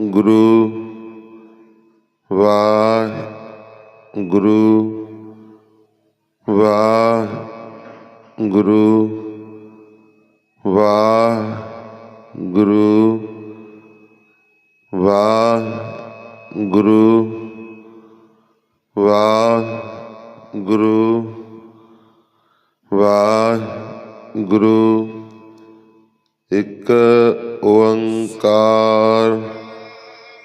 ਗੁਰੂ ਵਾਹਿਗੁਰੂ ਵਾਹਿਗੁਰੂ ਵਾਹਿਗੁਰੂ ਵਾਹਿਗੁਰੂ ਵਾਹਿਗੁਰੂ ਵਾਹਿਗੁਰੂ। ਇੱਕ ਓੰਕਾਰ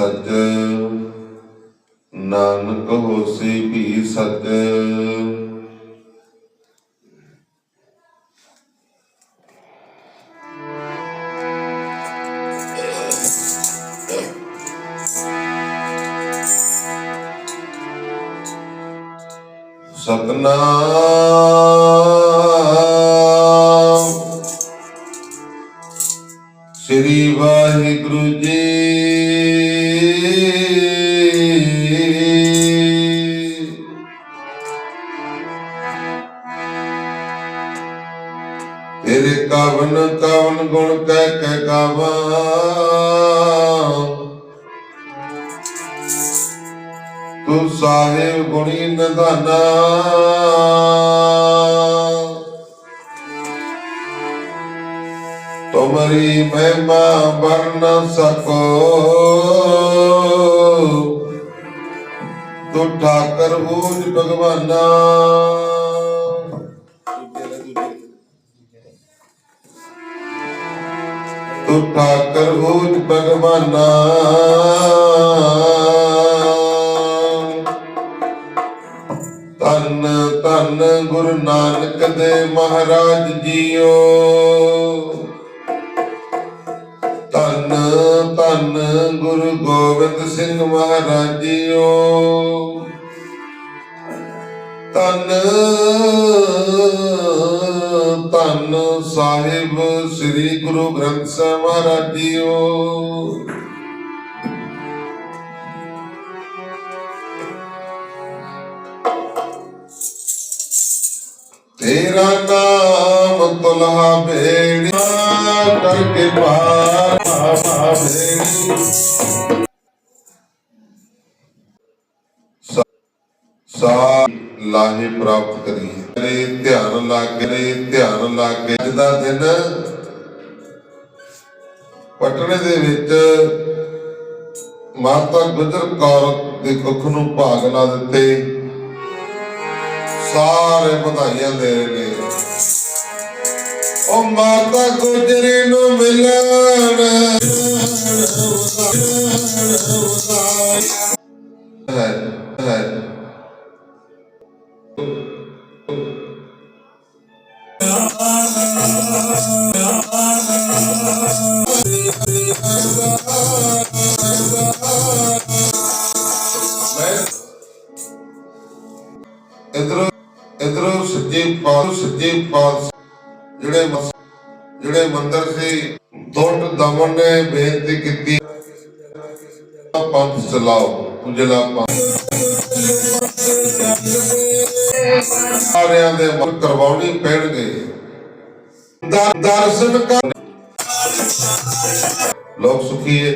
ਸਚ ਨਾਨਕ ਹੋਸੀ ਵੀ ਸਚ ਸਤਨਾਮ। ਸ੍ਰੀ ਵਾਹਿਗੁਰੂ ਜੀ ਤੇਰੇ ਕਵਨ ਕਵਨ ਗੁਣ ਕਹਿ ਕਹਿ ਗਾਵਾਂ। ਤੂੰ ਸਾਹਿਬ ਗੁਣੀ ਨਿਧਾਨਾ। ਤੁਮਰੀ ਮਹਿਮਾ ਵਰਨ ਸਕੋ। ਤੂੰ ਠਾਕਰ ਬੂਝ ਭਗਵਾਨਾ। ਤੂੰ ਠਾਕਰ ਬੂਝ ਭਗਵਾਨਾ। ਤਨ ਤਨ ਗੁਰੂ ਨਾਨਕ ਦੇ ਮਹਾਰਾਜ ਜੀਓ। ਤਨ ਗੁਰੂ ਗੋਬਿੰਦ ਸਿੰਘ ਮਹਾਰਾਜ ਜੀਓ। ਤਨ ਤਨ ਸਾਹਿਬ ਸ੍ਰੀ ਗੁਰੂ ਗ੍ਰੰਥ ਸਾਹਿਬ ਮਹਾਰਾਜ ਜੀਓ। ਤੇਰਾ ਨਾਮ ਤੁਲਹਾ ਬੇੜੀਆਂ ਕਰਕੇ ਪਾਰ ਆਵਾ ਬੇੜੀ। ਸਾ- ਲਾਹੇ ਪ੍ਰਾਪਤ ਕਰੀਏ। ਰੇ ਧਿਆਨ ਲੱਗੇ ਧਿਆਨ ਲੱਗੇ। ਅੱਜ ਦਾ ਦਿਨ ਪਟਨੇ ਦੇ ਵਿੱਚ ਮਾਤਾ ਗੁਜਰ ਕੌਰ ਦੇ ਕੁੱਖ ਨੂੰ ਭਾਗ ਲਾ ਦਿੱਤੇ। ਸਾਰੇ ਵਧਾਈਆਂ ਦੇ ਰਹੇ ਨੇ। ਉਹ ਮਾਤਾ ਗੁਜਰੀ ਨੂੰ ਮਿਲਣ ਹੈ ਹੈ ਇਧਰੋਂ ਇਧਰੋਂ ਸੱਜੇ ਪਾਸ ਸੱਜੇ ਪਾਸ ਜਿਹੜੇ ਜਿਹੜੇ ਮੰਦਰ ਸੀ, ਦੁੱਟ ਦਮਨ ਨੇ ਬੇਨਤੀ ਕੀਤੀ ਪੰਥ ਚਲਾਓ ਉਜਲਾ ਪੰਥ ਸਾਰਿਆਂ ਦੇ ਮਨ ਕਰਵਾਉਣੀ ਪੈਣਗੇ। ਦਰਸ਼ਨ ਕਰ ਲੋਕ ਸੁਖੀ ਹੈ